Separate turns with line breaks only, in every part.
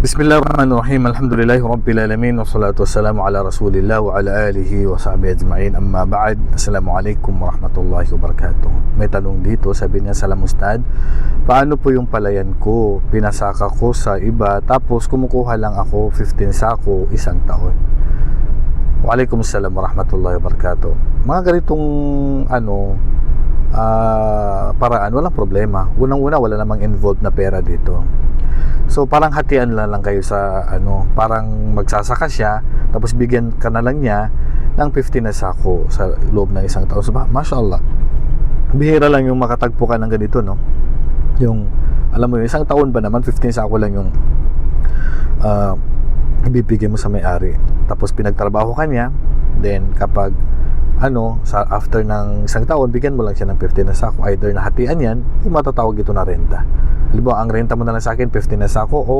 Bismillahirrahmanirrahim. Alhamdulillahi Rabbil Alamin. Wassalatu wassalamu ala Rasulillah wa ala alihi wa sahbihi ajma'in. Amma ba'd. Assalamualaikum warahmatullahi wabarakatuh. May tanong dito, sabi niya Salam Ustad, paano po yung palayan ko? Pinasaka ko sa iba, tapos kumukuha lang ako 15 sako isang taon. Waalaikumsalam warahmatullahi wabarakatuh. Mga ganitong ano, ah, paraan, walang problema. Unang-una, wala namang involved na pera dito. So parang hatian lang lang kayo sa ano, parang magsasaka siya tapos bigyan ka na lang niya ng 15 na sako sa loob ng isang taon. So mashallah. Bihira lang yung makatagpo ka ng ganito, no? Yung alam mo yung isang taon ba naman 15 sako lang yung uh, ibibigay mo sa may-ari. Tapos pinagtrabaho ka niya, then kapag ano, sa after ng isang taon, bigyan mo lang siya ng 15 na sako. Either nahatian yan, yung matatawag ito na renta. Halimbawa, ang renta mo na lang sa akin, 15 na sako, o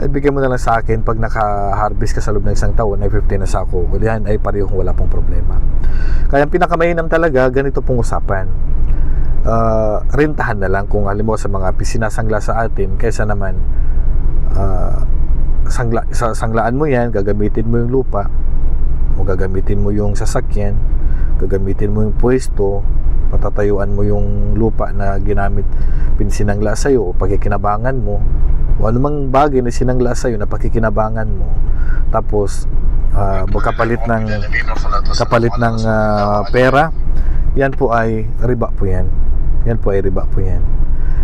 ay, bigyan mo na lang sa akin pag naka-harvest ka sa loob ng isang taon, ay 15 na sako. Yan ay parehong wala pong problema. Kaya ang pinakamainam talaga, ganito pong usapan. Uh, rentahan na lang kung halimbawa sa mga sinasangla sa atin, kaysa naman uh, sangla, sa, sanglaan mo yan, gagamitin mo yung lupa, o gagamitin mo yung sasakyan, gagamitin mo yung pwesto, patatayuan mo yung lupa na ginamit pinsinangla sa'yo o pagkikinabangan mo. O anumang bagay na sinangla sa'yo na pagkikinabangan mo. Tapos uh, magkapalit ng kapalit ng uh, pera. yan po ay riba po yan. Yan po ay riba po yan.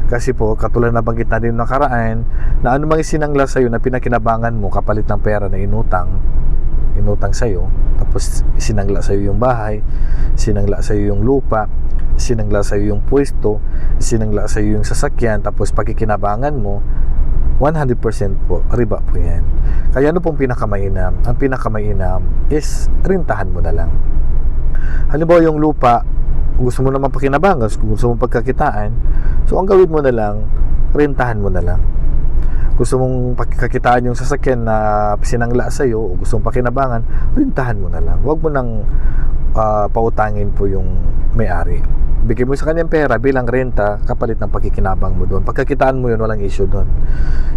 Kasi po katulad na banggit na din nakaraan na anumang sinangla sa'yo na pinakinabangan mo kapalit ng pera na inutang inutang sa'yo tapos sinangla sa'yo yung bahay sinangla sa'yo yung lupa sinangla sa'yo yung pwesto sinangla sa'yo yung sasakyan tapos pagkikinabangan mo 100% po riba po yan kaya ano pong pinakamainam ang pinakamainam is rintahan mo na lang halimbawa yung lupa gusto mo naman pakinabangan gusto mo pagkakitaan so ang gawin mo na lang rentahan mo na lang gusto mong pagkakitaan yung sasakyan na sinangla sa iyo o gusto mong pakinabangan, rintahan mo na lang. Huwag mo nang uh, pautangin po yung may-ari. Bigay mo sa kanyang pera bilang renta kapalit ng pagkikinabang mo doon. Pagkakitaan mo yun, walang issue doon.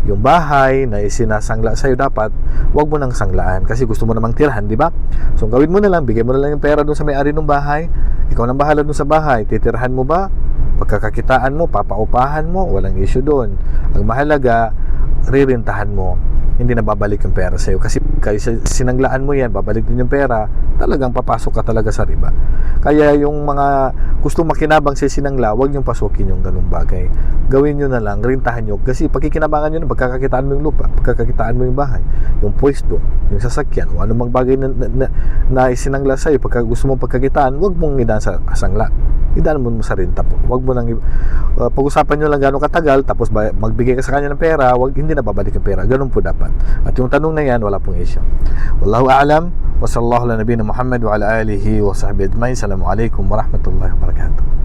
Yung bahay na isinasangla sa iyo dapat, huwag mo nang sanglaan kasi gusto mo namang tirahan, di ba? So gawin mo na lang, bigay mo na lang yung pera doon sa may-ari ng bahay. Ikaw nang bahala doon sa bahay. Titirahan mo ba? Pagkakakitaan mo, papaupahan mo, walang issue doon. Ang mahalaga, ririntahan mo, hindi na babalik yung pera sa'yo. Kasi kaya sinanglaan mo yan, babalik din yung pera, talagang papasok ka talaga sa riba. Kaya yung mga gusto makinabang sa sinangla, huwag niyong pasukin yung ganung bagay. Gawin nyo na lang, rintahan nyo. Kasi pagkikinabangan nyo na, pagkakakitaan mo yung lupa, pagkakakitaan mo yung bahay, yung pwesto, yung sasakyan, o anumang bagay na, na, na, na isinangla sa'yo, pagka gusto mong pagkakitaan, huwag mong idaan sa sangla. Idaan mo sa renta po. Huwag mo nang, uh, pag-usapan nyo lang gano'ng katagal, tapos magbigay ka sa kanya ng pera, wag, hindi na babalik yung pera. Ganun po dapat. At yung tanong na yan, wala pong issue. Wallahu a'lam. Wa sallallahu ala nabiyina Muhammad wa ala alihi wa sahbihi ajma'in. Assalamualaikum warahmatullahi wabarakatuh.